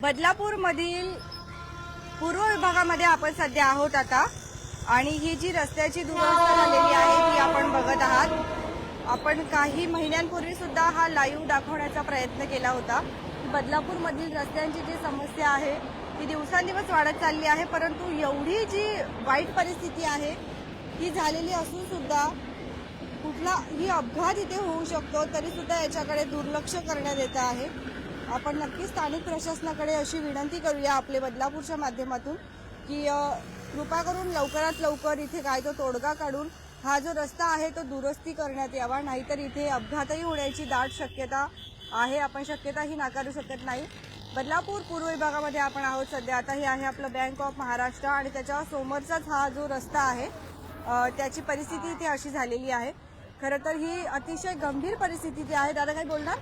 बदलापूर मधील पूर्व विभागामध्ये आपण सध्या आहोत आता. आणि ही जी रस्त्याची दुरवस्था झालेली आहे ती आपण बघत आहात. आपण काही महिन्यांपूर्वी सुद्धा हा लाईव्ह दाखवण्याचा प्रयत्न केला होता. बदलापूरमधील बदलापूर मधील रस्त्यांची जी समस्या आहे ती दिवसांदिवस वाढत चालली आहे परंतु एवढी जी वाईट परिस्थिती आहे ती झालेली असून सुद्धा कुठलाही अपघात इथे होऊ शकतो तरी सुद्धा याच्याकडे दुर्लक्ष करण्यात येत आहे. आपण नक्की स्थानिक प्रशासनाकडे अशी विनंती करूया आपले बदलापूरच्या माध्यमातून की कृपा करून लवकरात लवकर इथे काय तो तोडगा काढून हा जो रस्ता आहे तो दुरुस्ती करण्यात यावा नाहीतर इथे अपघातही होण्याची दाट शक्यता आहे. आपण शक्यताही नाकारू शकत नाही. बदलापूर पूर्व विभागामध्ये आपण आहोत सध्या. आता हे आहे आपलं बँक ऑफ महाराष्ट्र आणि त्याच्या समोरचाच हा जो रस्ता आहे त्याची परिस्थिती इथे अशी झालेली आहे. खरं तर ही अतिशय गंभीर परिस्थिती इथे आहे. दादा काय बोलणार?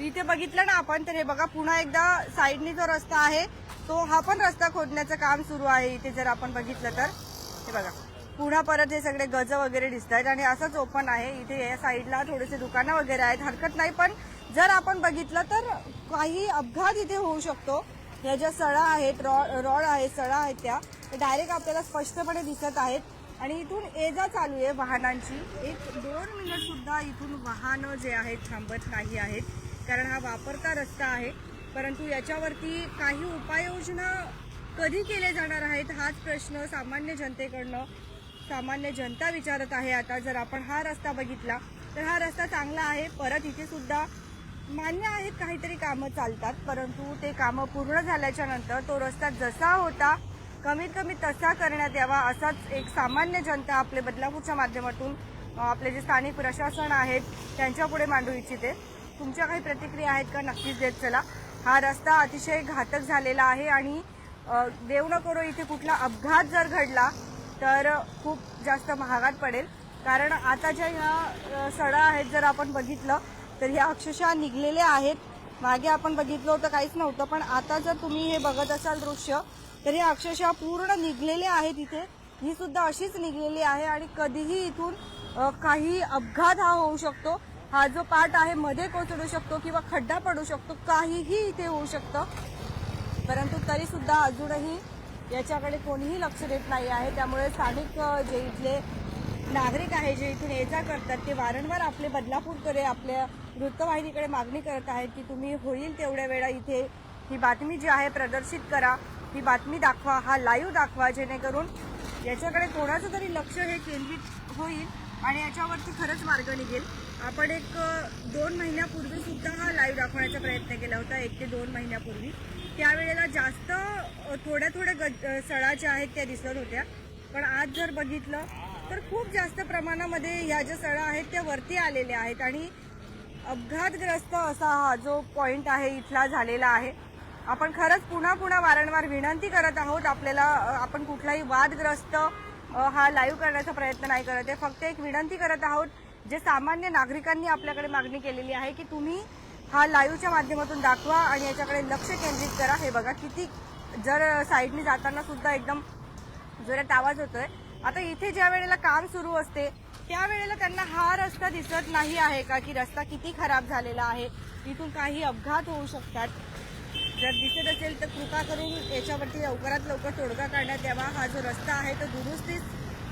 इथे बघितलं ना आपण तर हे बघा पुन्हा एकदा साईडने जो रस्ता आहे तो हा पण रस्ता खोदण्याचं काम सुरू आहे इथे जर आपण बघितलं तर. हे बघा पुन्हा परत हे सगळे गज वगैरे दिसत आहेत आणि असंच ओपन आहे. इथे या साईडला थोडेसे दुकानं वगैरे आहेत हरकत नाही पण जर आपण बघितलं तर काही अपघात इथे होऊ शकतो. ह्या ज्या सळा आहेत रॉड रॉड आहेत सळा आहेत त्या डायरेक्ट आपल्याला स्पष्टपणे दिसत आहेत. आणि इथून ये जा चालू आहे वाहनांची. एक दोन मिनिट सुद्धा इथून वाहनं जे आहेत थांबत नाही आहेत. कारण हा वापरता रस्ता आहे. परंतु याच्यावरती काही उपाययोजना कधी केले जाणार आहेत हाच प्रश्न सामान्य जनतेकडनं सामान्य जनता विचारत आहे. आता जर आपण हा रस्ता बघितला तर हा रस्ता चांगला आहे. परत इथे सुद्धा मान्य आहेत काहीतरी कामं चालतात. परंतु ते कामं पूर्ण झाल्याच्यानंतर तो रस्ता जसा होता कमीत कमी तसा करण्यात यावा असाच एक सामान्य जनता आपले बदलापूरच्या माध्यमातून आपले जे स्थानिक प्रशासन आहेत त्यांच्यापुढे मांडू इच्छिते. तुमच्या काही प्रतिक्रिया आहेत का? नक्कीच देत चला. हा रस्ता अतिशय घातक झालेला आहे आणि देव न करो इथे कुठला अपघात जर घडला तर खूप जास्त महागात पडेल. कारण आता ज्या ह्या सडा आहेत जर आपण बघितलं तर ह्या अक्षरशः निघलेल्या आहेत. मागे आपण बघितलं होतं काहीच नव्हतं पण आता जर तुम्ही हे बघत असाल दृश्य तर हे अक्षरशः पूर्ण निघलेले आहेत इथे. ही सुद्धा अशीच निघलेली आहे आणि कधीही इथून काही अपघात हा होऊ शकतो. हा जो पाट आहे मध्ये कोसळू शकतो किंवा खड्डा पडू शकतो काहीही इथे होऊ शकतं. परंतु तरी सुद्धा अजूनही याच्याकडे कोणीही लक्ष देत नाही आहे. त्यामुळे स्थानिक जे इथले नागरिक आहे जे इथून ये जा करतात ते वारंवार आपले बदलापूरकडे आपल्या वृत्तवाहिनीकडे मागणी करत आहेत की तुम्ही होईल तेवढ्या वेळा इथे. ही बातमी जी आहे प्रदर्शित करा. ही बातमी दाखवा हा लाईव्ह दाखवा जेणेकरून याच्याकडे कोणाचं तरी लक्ष हे केंद्रित होईल आणि याच्यावरती खरंच मार्ग निघेल. आपण एक दोन महिन्यापूर्वी सुद्धा हा लाईव्ह दाखवण्याचा प्रयत्न केला होता एक ते दोन महिन्यापूर्वी. त्यावेळेला जास्त थोड्या थोड्या गज सळा ज्या आहेत त्या दिसत होत्या. पण आज जर बघितलं तर खूप जास्त प्रमाणामध्ये ह्या ज्या सळा आहेत त्या वरती आलेल्या आहेत. आणि अपघातग्रस्त असा हा जो पॉईंट आहे इथला झालेला आहे. आपण खरंच पुन्हा पुन्हा वारंवार विनंती करत आहोत. आपल्याला आपण कुठलाही वादग्रस्त हा लाईव्ह करण्याचा प्रयत्न नाही करत आहे. फक्त एक विनंती करत आहोत जे सामान्य नागरिकांनी आपल्याकडे मागणी केलेली आहे की तुम्ही हा लाईव्हच्या माध्यमातून दाखवा आणि याच्याकडे लक्ष केंद्रित करा. हे बघा किती जर साईडने जाताना सुद्धा एकदम जोरात आवाज होतोय. आता इथे ज्या वेळेला काम सुरू असते त्यावेळेला त्यांना हा रस्ता दिसत नाही आहे का? की रस्ता किती खराब झालेला आहे? इथून काही अपघात होऊ शकतात. जर दिसत असेल तर कृपा करून याच्यावरती लवकरात लवकर तोडगा काढण्यात यावा. हा जो रस्ता आहे तो दुरुस्तीच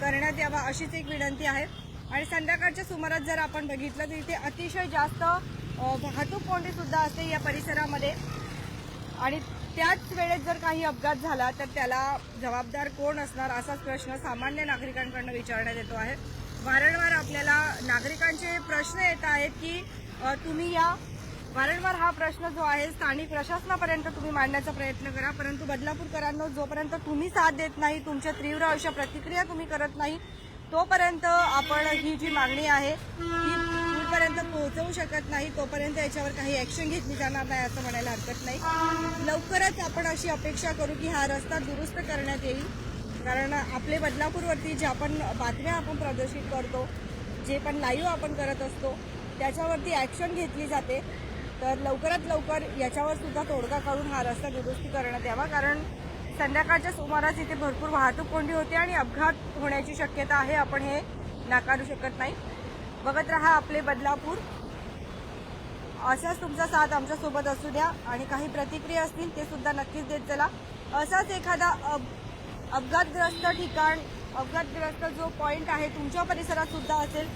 करण्यात यावा अशीच एक विनंती आहे. आणि संध्याकाळच्या सुमारास जर आपण बघितलं तर इथे अतिशय जास्त वाहतूक कोंडीसुद्धा असते या परिसरामध्ये. आणि त्याच वेळेत जर काही अपघात झाला तर त्याला जबाबदार कोण असणार असाच प्रश्न सामान्य नागरिकांकडनं विचारण्यात येतो आहे. वारंवार आपल्याला नागरिकांचे प्रश्न येत आहेत की तुम्ही या वारंवार हा प्रश्न जो आहे स्थानिक प्रशासनापर्यंत तुम्ही मांडण्याचा प्रयत्न करा. परंतु बदलापूरकरांनो जोपर्यंत तुम्ही साथ देत नाही तुमच्या तीव्र अशा प्रतिक्रिया तुम्ही करत नाही तोपर्यंत आपण ही जी मागणी आहे ही दूरपर्यंत पोहोचवू शकत नाही. तोपर्यंत याच्यावर काही ऍक्शन घेतली जाणार नाही असं म्हणायला हरकत नाही. लवकरच आपण अशी अपेक्षा करू की हा रस्ता दुरुस्त करण्यात येईल. कारण आपले बदलापूरवरती ज्या आपण बातम्या आपण प्रदर्शित करतो जे पण लाईव्ह आपण करत असतो त्याच्यावरती ऍक्शन घेतली जाते. तर लवकरात लवकर याच्यावर सुद्धा तोडगा काढून हा रस्ता दुरुस्ती करण्यात यावा कारण संध्याकाळच्या सुमारास इथे भरपूर वाहतूक कोंडी होते आणि अपघात होण्याची शक्यता आहे. आपण हे नाकारू शकत नाही. बघत रहा आपले बदलापूर. असाच तुमचा साथ आमच्यासोबत असू द्या. आणि काही प्रतिक्रिया असतील ते सुद्धा नक्कीच देत चला. असाच एखादा अपघातग्रस्त ठिकाण अपघातग्रस्त जो पॉईंट आहे तुमच्या परिसरात सुद्धा असेल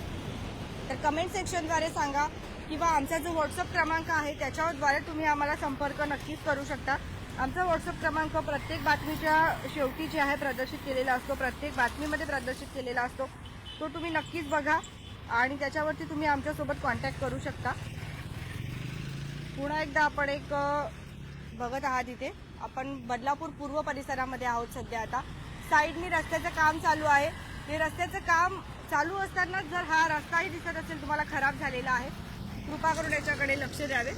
तर कमेंट सेक्शनद्वारे सांगा. किंवा आमचा जो व्हॉट्सअप क्रमांक आहे त्याच्याद्वारे तुम्ही आम्हाला संपर्क नक्कीच करू शकता. आमचा व्हॉट्सअप क्रमांक प्रत्येक बातमीच्या शेवटी जे आहे प्रदर्शित केलेला असतो. प्रत्येक बातमीमध्ये प्रदर्शित केलेला असतो. तो तुम्ही नक्कीच बघा आणि त्याच्यावरती तुम्ही आमच्यासोबत कॉन्टॅक्ट करू शकता. पुन्हा एकदा आपण एक बघत आहात इथे. आपण बदलापूर पूर्व परिसरामध्ये आहोत सध्या आता. साईडनी रस्त्याचं काम चालू आहे. हे रस्त्याचं काम चालू असताना जर हा रस्ताही दिसत असेल तुम्हाला खराब झालेला आहे. कृपा करून याच्याकडे लक्ष द्यावे.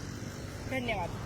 धन्यवाद.